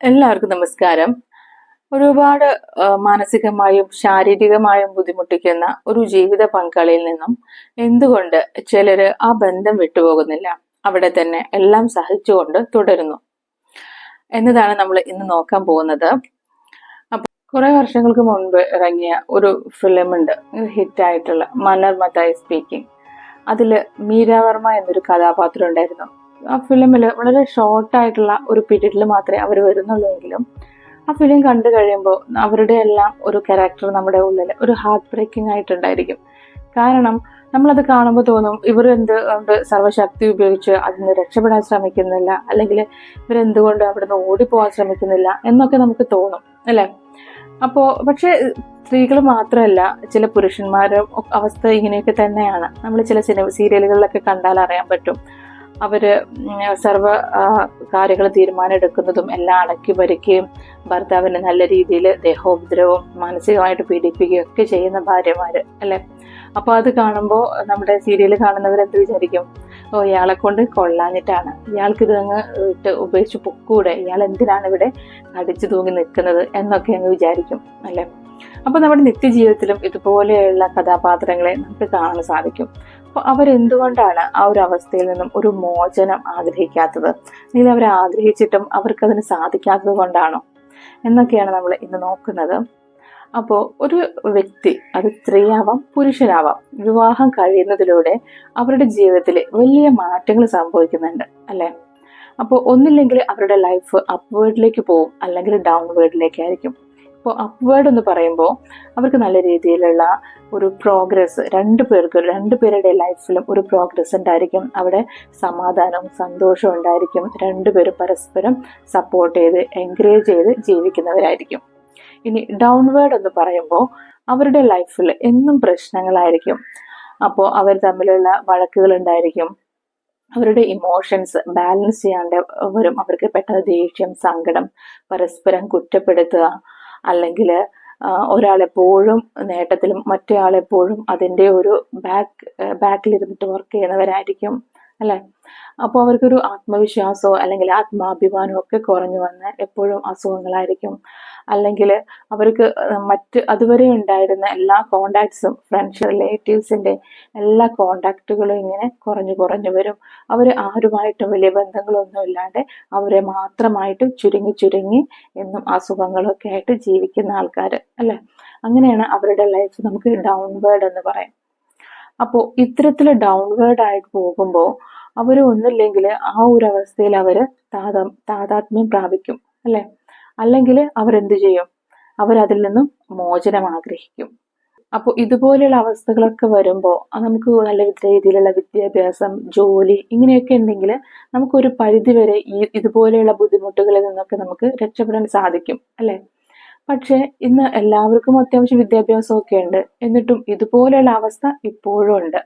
എല്ലാവർക്കും നമസ്കാരം. ഒരുപാട് മാനസികമായും ശാരീരികമായും ബുദ്ധിമുട്ടിക്കുന്ന ഒരു ജീവിത പങ്കാളിയിൽ നിന്നും എന്തുകൊണ്ട് ചിലര് ആ ബന്ധം വിട്ടുപോകുന്നില്ല? അവിടെ തന്നെ എല്ലാം സഹിച്ചുകൊണ്ട് തുടരുന്നു. എന്നതാണ് നമ്മൾ ഇന്ന് നോക്കാൻ പോകുന്നത്. അപ്പൊ കുറെ വർഷങ്ങൾക്ക് മുൻപ് ഇറങ്ങിയ ഒരു ഫിലിം ഉണ്ട്. ഹിറ്റായിട്ടുള്ള മനോർമതായി സ്പീക്കിംഗ് അതിൽ മീരാവർമ്മ എന്നൊരു കഥാപാത്രം ഉണ്ടായിരുന്നു. ആ ഫിലിമിൽ വളരെ ഷോർട്ടായിട്ടുള്ള ഒരു പീരീഡിൽ മാത്രമേ അവർ വരുന്നുള്ളൂ ആ ഫിലിം കണ്ടു കഴിയുമ്പോൾ അവരുടെ എല്ലാം ഒരു ക്യാരക്ടർ നമ്മുടെ ഉള്ളിൽ ഒരു ഹാർട്ട് ബ്രേക്കിംഗ് ആയിട്ടുണ്ടായിരിക്കും. കാരണം നമ്മളത് കാണുമ്പോൾ തോന്നും ഇവർ എന്ത് കൊണ്ട് സർവശക്തി ഉപയോഗിച്ച് അതിൽ നിന്ന് രക്ഷപ്പെടാൻ ശ്രമിക്കുന്നില്ല അല്ലെങ്കിൽ ഇവരെന്തുകൊണ്ട് അവിടെ നിന്ന് ഓടിപ്പോകാൻ ശ്രമിക്കുന്നില്ല എന്നൊക്കെ നമുക്ക് തോന്നും അല്ലേ? അപ്പോൾ പക്ഷേ സ്ത്രീകൾ മാത്രമല്ല ചില പുരുഷന്മാരും അവസ്ഥ ഇങ്ങനെയൊക്കെ തന്നെയാണ്. നമ്മൾ ചില സിനിമ സീരിയലുകളിലൊക്കെ കണ്ടാൽ അറിയാൻ പറ്റും. അവർ സർവ കാര്യങ്ങൾ തീരുമാനം എടുക്കുന്നതും എല്ലാം അടക്കി ഭരിക്കുകയും ഭർത്താവിനെ നല്ല രീതിയിൽ ദേഹോപദ്രവവും മാനസികമായിട്ട് പീഡിപ്പിക്കുകയും ഒക്കെ ചെയ്യുന്ന ഭാര്യമാര് അല്ലേ? അപ്പോൾ അത് കാണുമ്പോൾ നമ്മുടെ സീരിയൽ കാണുന്നവർ എന്ത് വിചാരിക്കും? ഓ ഇയാളെ കൊണ്ട് കൊള്ളാഞ്ഞിട്ടാണ്. ഇയാൾക്ക് ഇത് അങ്ങ് ഇട്ട് ഉപേക്ഷിച്ച് പൊക്കൂടെ. ഇയാൾ എന്തിനാണ് ഇവിടെ അടിച്ചു തൂങ്ങി നിൽക്കുന്നത് എന്നൊക്കെ അങ്ങ് വിചാരിക്കും അല്ലേ? അപ്പൊ നമ്മുടെ നിത്യജീവിതത്തിലും ഇതുപോലെയുള്ള കഥാപാത്രങ്ങളെ നമുക്ക് കാണാൻ സാധിക്കും. അപ്പൊ അവരെന്തുകൊണ്ടാണ് ആ ഒരു അവസ്ഥയിൽ നിന്നും ഒരു മോചനം ആഗ്രഹിക്കാത്തത്? അല്ലെങ്കിൽ അവർ ആഗ്രഹിച്ചിട്ടും അവർക്കതിന് സാധിക്കാത്തത് കൊണ്ടാണോ? എന്നൊക്കെയാണ് നമ്മൾ ഇന്ന് നോക്കുന്നത്. അപ്പോൾ ഒരു വ്യക്തി അത് സ്ത്രീയാവാം പുരുഷനാവാം വിവാഹം കഴിയുന്നതിലൂടെ അവരുടെ ജീവിതത്തിൽ വലിയ മാറ്റങ്ങൾ സംഭവിക്കുന്നുണ്ട് അല്ലേ? അപ്പോൾ ഒന്നില്ലെങ്കിൽ അവരുടെ ലൈഫ് അപ്വേർഡിലേക്ക് പോകും അല്ലെങ്കിൽ ഡൗൺവേർഡിലേക്ക് ആയിരിക്കും. ഇപ്പോൾ അപ്വേർഡ് എന്ന് പറയുമ്പോൾ അവർക്ക് നല്ല രീതിയിലുള്ള ഒരു പ്രോഗ്രസ് രണ്ട് പേർക്ക് രണ്ട് പേരുടെ ലൈഫിലും ഒരു പ്രോഗ്രസ് ഉണ്ടായിരിക്കും. അവിടെ സമാധാനവും സന്തോഷവും ഉണ്ടായിരിക്കും. രണ്ട് രണ്ടുപേരും പരസ്പരം സപ്പോർട്ട് ചെയ്ത് എൻകറേജ് ചെയ്ത് ജീവിക്കുന്നവരായിരിക്കും. ഇനി ഡൗൺവേർഡ് എന്ന് പറയുമ്പോൾ അവരുടെ ലൈഫിൽ എന്നും പ്രശ്നങ്ങളായിരിക്കും. അപ്പോൾ അവർ തമ്മിലുള്ള വഴക്കുകൾ ഉണ്ടായിരിക്കും. അവരുടെ ഇമോഷൻസ് ബാലൻസ് ചെയ്യാണ്ട് വരും. അവർക്ക് പെട്ടെന്ന് ദേഷ്യം സങ്കടം പരസ്പരം കുറ്റപ്പെടുത്തുക അല്ലെങ്കിൽ ഒരാളെപ്പോഴും നേട്ടത്തിലും മറ്റേയാളെപ്പോഴും അതിന്റെ ഒരു ബാക്ക് ബാക്കിലിരുന്നിട്ട് വർക്ക് ചെയ്യുന്നവരായിരിക്കും അല്ലേ? അപ്പോൾ അവർക്കൊരു ആത്മവിശ്വാസമോ അല്ലെങ്കിൽ ആത്മാഭിമാനമോ ഒക്കെ കുറഞ്ഞു വന്ന് എപ്പോഴും അസുഖങ്ങളായിരിക്കും. അല്ലെങ്കിൽ അവർക്ക് മറ്റ് അതുവരെ ഉണ്ടായിരുന്ന എല്ലാ കോണ്ടാക്ട്സും ഫ്രണ്ട്സ് റിലേറ്റീവ്സിന്റെ എല്ലാ കോണ്ടാക്റ്റുകളും ഇങ്ങനെ കുറഞ്ഞു കുറഞ്ഞു വരും. അവർ ആരുമായിട്ടും വലിയ ബന്ധങ്ങളൊന്നും ഇല്ലാണ്ട് അവരെ മാത്രമായിട്ട് ചുരുങ്ങി ചുരുങ്ങി എന്നും അസുഖങ്ങളൊക്കെ ആയിട്ട് ജീവിക്കുന്ന ആൾക്കാർ അല്ലേ? അങ്ങനെയാണ് അവരുടെ ലൈഫ് നമുക്ക് ഡൗൺവേർഡ് എന്ന് പറയാം. അപ്പോൾ ഇത്തരത്തിൽ ഡൗൺവേർഡ് ആയിട്ട് പോകുമ്പോൾ അവർ ഒന്നില്ലെങ്കിൽ ആ ഒരു അവസ്ഥയിൽ അവർ താതാ താതാത്മ്യം പ്രാപിക്കും അല്ലേ? അല്ലെങ്കിൽ അവരെന്ത് ചെയ്യും? അവരതിൽ നിന്നും മോചനം ആഗ്രഹിക്കും. അപ്പോൾ ഇതുപോലെയുള്ള അവസ്ഥകളൊക്കെ വരുമ്പോൾ നമുക്ക് നല്ല രീതിയിലുള്ള വിദ്യാഭ്യാസം ജോലി ഇങ്ങനെയൊക്കെ ഉണ്ടെങ്കിൽ നമുക്കൊരു പരിധിവരെ ഈ ഇതുപോലെയുള്ള ബുദ്ധിമുട്ടുകളിൽ നിന്നൊക്കെ നമുക്ക് രക്ഷപ്പെടാൻ സാധിക്കും അല്ലേ? പക്ഷേ ഇന്ന് എല്ലാവർക്കും അത്യാവശ്യം വിദ്യാഭ്യാസമൊക്കെ ഉണ്ട്. എന്നിട്ടും ഇതുപോലെയുള്ള അവസ്ഥ ഇപ്പോഴും ഉണ്ട്.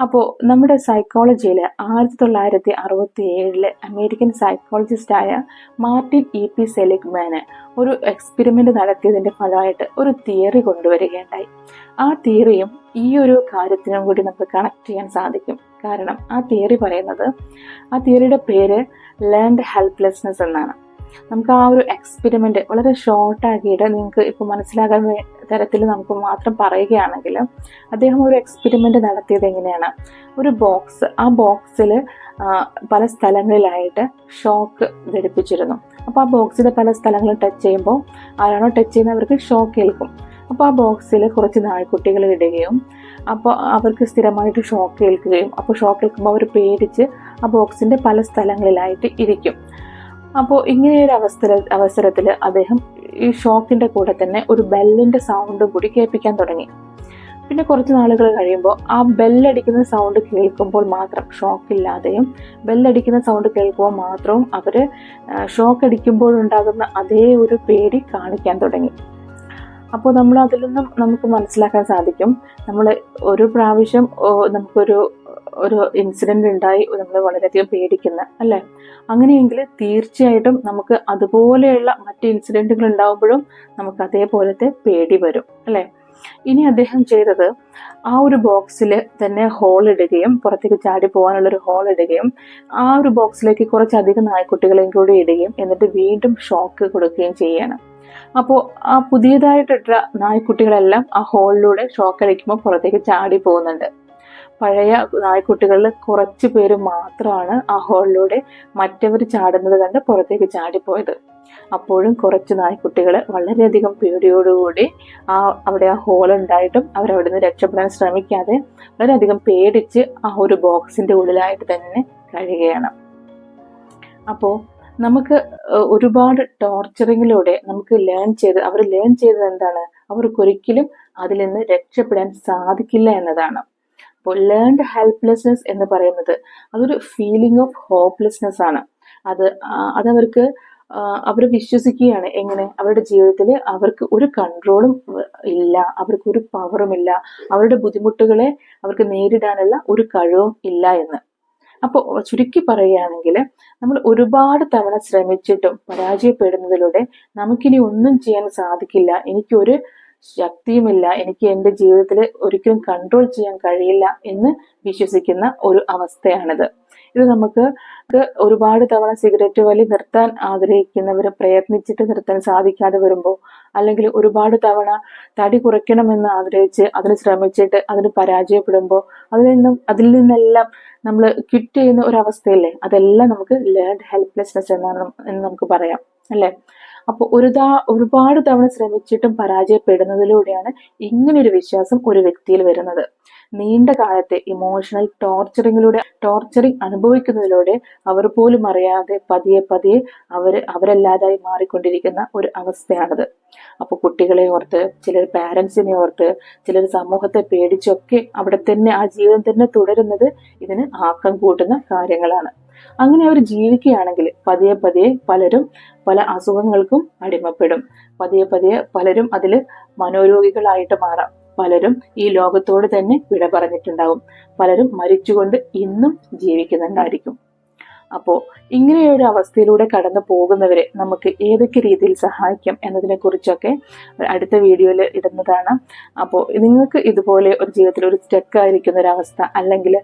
അപ്പോൾ നമ്മുടെ സൈക്കോളജിയിൽ ആയിരത്തി തൊള്ളായിരത്തി അറുപത്തി ഏഴിൽ അമേരിക്കൻ സൈക്കോളജിസ്റ്റായ മാർട്ടിൻ ഇ പി സെലിഗ്മാന് ഒരു എക്സ്പെരിമെന്റ് നടത്തിയതിന്റെ ഫലമായിട്ട് ഒരു തിയറി കൊണ്ടുവരികയുണ്ടായി. ആ തിയറിയും ഈ ഒരു കാര്യത്തിനും കൂടി നമുക്ക് കണക്ട് ചെയ്യാൻ സാധിക്കും. കാരണം ആ തിയറി പറയുന്നത് ആ തിയറിയുടെ പേര് ലേൺഡ് ഹെൽപ്ലെസ്നെസ് എന്നാണ്. നമുക്ക് ആ ഒരു എക്സ്പെരിമെന്റ് വളരെ ഷോർട്ടാക്കിയിട്ട് നിങ്ങൾക്ക് ഇപ്പോൾ മനസ്സിലാകാൻ തരത്തിൽ നമുക്ക് മാത്രം പറയുകയാണെങ്കിൽ അദ്ദേഹം ഒരു എക്സ്പെരിമെന്റ് നടത്തിയത് എങ്ങനെയാണ്? ഒരു ബോക്സ് ആ ബോക്സിൽ പല സ്ഥലങ്ങളിലായിട്ട് ഷോക്ക് ഘടിപ്പിച്ചിരുന്നു. അപ്പോൾ ആ ബോക്സിലെ പല സ്ഥലങ്ങളും ടച്ച് ചെയ്യുമ്പോൾ ആരാണോ ടച്ച് ചെയ്യുന്നവർക്ക് ഷോക്ക് ഏൽക്കും. അപ്പോൾ ആ ബോക്സിൽ കുറച്ച് നായ്ക്കുട്ടികൾ ഇടുകയും അപ്പോൾ അവർക്ക് സ്ഥിരമായിട്ട് ഷോക്ക് ഏൽക്കുകയും അപ്പോൾ ഷോക്ക് ഏൽക്കുമ്പോൾ അവർ പേടിച്ച് ആ ബോക്സിന്റെ പല സ്ഥലങ്ങളിലായിട്ട് ഇരിക്കും. അപ്പോൾ ഇങ്ങനെയൊരു അവസര അവസരത്തിൽ അദ്ദേഹം ഈ ഷോക്കിന്റെ കൂടെ തന്നെ ഒരു ബെല്ലിന്റെ സൗണ്ടും കൂടി കേൾപ്പിക്കാൻ തുടങ്ങി. പിന്നെ കുറച്ച് നാളുകൾ കഴിയുമ്പോൾ ആ ബെല്ലടിക്കുന്ന സൗണ്ട് കേൾക്കുമ്പോൾ മാത്രം ഷോക്ക് ഇല്ലാതെയും ബെല്ലടിക്കുന്ന സൗണ്ട് കേൾക്കുമ്പോൾ മാത്രവും അവർ ഷോക്ക് അടിക്കുമ്പോഴുണ്ടാകുന്ന അതേ ഒരു പേടി കാണിക്കാൻ തുടങ്ങി. അപ്പോൾ നമ്മൾ അതിൽ നിന്നും നമുക്ക് മനസ്സിലാക്കാൻ സാധിക്കും. നമ്മൾ ഒരു പ്രാവശ്യം നമുക്കൊരു ഒരു ഇൻസിഡന്റ് ഉണ്ടായി നമ്മൾ വളരെയധികം പേടിക്കുന്ന അല്ലേ? അങ്ങനെയെങ്കിൽ തീർച്ചയായിട്ടും നമുക്ക് അതുപോലെയുള്ള മറ്റ് ഇൻസിഡന്റുകൾ ഉണ്ടാകുമ്പോഴും നമുക്ക് അതേപോലത്തെ പേടി വരും അല്ലേ? ഇനി അദ്ദേഹം ചെയ്തത് ആ ഒരു ബോക്സിൽ തന്നെ ഹോൾ ഇടുകയും പുറത്തേക്ക് ചാടി പോകാനുള്ള ഒരു ഹോൾ ഇടുകയും ആ ഒരു ബോക്സിലേക്ക് കുറച്ചധികം നായ്ക്കുട്ടികളെയും കൂടി ഇടുകയും എന്നിട്ട് വീണ്ടും ഷോക്ക് കൊടുക്കുകയും ചെയ്യാണ്. അപ്പോൾ ആ പുതിയതായിട്ടിട്ട നായ്ക്കുട്ടികളെല്ലാം ആ ഹോളിലൂടെ ഷോക്ക് അടിക്കുമ്പോൾ പുറത്തേക്ക് ചാടി പോകുന്നുണ്ട്. പഴയ നായ്ക്കുട്ടികളിൽ കുറച്ച് പേര് മാത്രമാണ് ആ ഹോളിലൂടെ മറ്റവർ ചാടുന്നത് കണ്ട് പുറത്തേക്ക് ചാടിപ്പോയത്. അപ്പോഴും കുറച്ച് നായ്ക്കുട്ടികൾ വളരെയധികം പേടിയോടുകൂടി ആ അവിടെ ആ ഹോൾ ഉണ്ടായിട്ടും അവരവിടെ നിന്ന് രക്ഷപ്പെടാൻ ശ്രമിക്കാതെ വളരെയധികം പേടിച്ച് ആ ഒരു ബോക്സിന്റെ ഉള്ളിലായിട്ട് തന്നെ കഴിയുകയാണ്. അപ്പോൾ നമുക്ക് ഒരുപാട് ടോർച്ചറിങ്ങിലൂടെ നമുക്ക് ലേൺ ചെയ്ത് അവർ ലേൺ ചെയ്തത് എന്താണ്? അവർക്കൊരിക്കലും അതിൽ നിന്ന് രക്ഷപ്പെടാൻ സാധിക്കില്ല എന്നതാണ്. അപ്പോൾ ലേൺഡ് ഹെൽപ്ലെസ്നെസ് എന്ന് പറയുന്നത് അതൊരു ഫീലിംഗ് ഓഫ് ഹോപ്പ്ലെസ്നെസ് ആണ്. അത് അതവർക്ക് അവർ വിശ്വസിക്കുകയാണ് എങ്ങനെ? അവരുടെ ജീവിതത്തിൽ അവർക്ക് ഒരു കൺട്രോളും ഇല്ല. അവർക്ക് ഒരു പവറും ഇല്ല. അവരുടെ ബുദ്ധിമുട്ടുകളെ അവർക്ക് നേരിടാനുള്ള ഒരു കഴിവും ഇല്ല എന്ന്. അപ്പോൾ ചുരുക്കി പറയുകയാണെങ്കിൽ നമ്മൾ ഒരുപാട് തവണ ശ്രമിച്ചിട്ടും പരാജയപ്പെടുന്നതിലൂടെ നമുക്കിനി ഒന്നും ചെയ്യാൻ സാധിക്കില്ല. എനിക്കൊരു ശക്തിയുമില്ല. എനിക്ക് എന്റെ ജീവിതത്തിൽ ഒരിക്കലും കൺട്രോൾ ചെയ്യാൻ കഴിയില്ല എന്ന് വിശ്വസിക്കുന്ന ഒരു അവസ്ഥയാണിത്. ഇത് നമുക്ക് ഒരുപാട് തവണ സിഗരറ്റ് വലി നിർത്താൻ ആഗ്രഹിക്കുന്നവർ പ്രയത്നിച്ചിട്ട് നിർത്താൻ സാധിക്കാതെ വരുമ്പോൾ അല്ലെങ്കിൽ ഒരുപാട് തവണ തടി കുറയ്ക്കണമെന്ന് ആഗ്രഹിച്ച് അതിന് ശ്രമിച്ചിട്ട് അതിന് പരാജയപ്പെടുമ്പോൾ അതിൽ നിന്നും അതിൽ നിന്നെല്ലാം നമ്മൾ ക്വിറ്റ് ചെയ്യുന്ന ഒരു അവസ്ഥയില്ലേ? അതെല്ലാം നമുക്ക് ലേൺ ഹെൽപ്ലെസ്നെസ് എന്നാണ് എന്ന് നമുക്ക് പറയാം. അല്ലേ? അപ്പോൾ ഒരു ഒരുപാട് തവണ ശ്രമിച്ചിട്ടും പരാജയപ്പെടുന്നതിലൂടെയാണ് ഇങ്ങനൊരു വിശ്വാസം ഒരു വ്യക്തിയിൽ വരുന്നത്. നീണ്ട കാലത്തെ ഇമോഷണൽ ടോർച്ചറിങ്ങിലൂടെ ടോർച്ചറിങ് അനുഭവിക്കുന്നതിലൂടെ അവർ പോലും അറിയാതെ പതിയെ പതിയെ അവർ അവരല്ലാതായി മാറിക്കൊണ്ടിരിക്കുന്ന ഒരു അവസ്ഥയാണത്. അപ്പോൾ കുട്ടികളെ ഓർത്ത് ചിലർ പാരൻസിനെ ഓർത്ത് ചിലർ സമൂഹത്തെ പേടിച്ചൊക്കെ അവിടെ തന്നെ ആ ജീവിതം തന്നെ തുടരുന്നത് ഇതിന് ആക്കം കൂട്ടുന്ന കാര്യങ്ങളാണ്. അങ്ങനെ അവർ ജീവിക്കുകയാണെങ്കിൽ പതിയെ പതിയെ പലരും പല അസുഖങ്ങൾക്കും അടിമപ്പെടും. പതിയെ പതിയെ പലരും അതിൽ മനോരോഗികളായിട്ട് മാറാം. പലരും ഈ ലോകത്തോട് തന്നെ വിട പറഞ്ഞിട്ടുണ്ടാവും പലരും മരിച്ചുകൊണ്ട് ഇന്നും ജീവിക്കുന്നുണ്ടായിരിക്കും. അപ്പോൾ ഇങ്ങനെയൊരു അവസ്ഥയിലൂടെ കടന്നു പോകുന്നവരെ നമുക്ക് ഏതൊക്കെ രീതിയിൽ സഹായിക്കാം എന്നതിനെ കുറിച്ചൊക്കെ അടുത്ത വീഡിയോയിൽ ഇടുന്നതാണ്. അപ്പോൾ നിങ്ങൾക്ക് ഇതുപോലെ ഒരു ജീവിതത്തിൽ ഒരു സ്റ്റക്ക് ആയിരിക്കുന്ന ഒരു അവസ്ഥ അല്ലെങ്കിൽ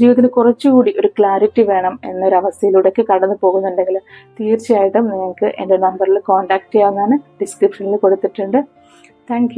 ജീവിതത്തിൽ കുറച്ചുകൂടി ഒരു ക്ലാരിറ്റി വേണം എന്നൊരു അവസ്ഥയിലൂടെയൊക്കെ കടന്നു പോകുന്നുണ്ടെങ്കിൽ തീർച്ചയായിട്ടും നിങ്ങൾക്ക് എന്റെ നമ്പറിൽ കോൺടാക്ട് ചെയ്യാവുന്നതാണ്. ഡിസ്ക്രിപ്ഷനിൽ കൊടുത്തിട്ടുണ്ട്. താങ്ക്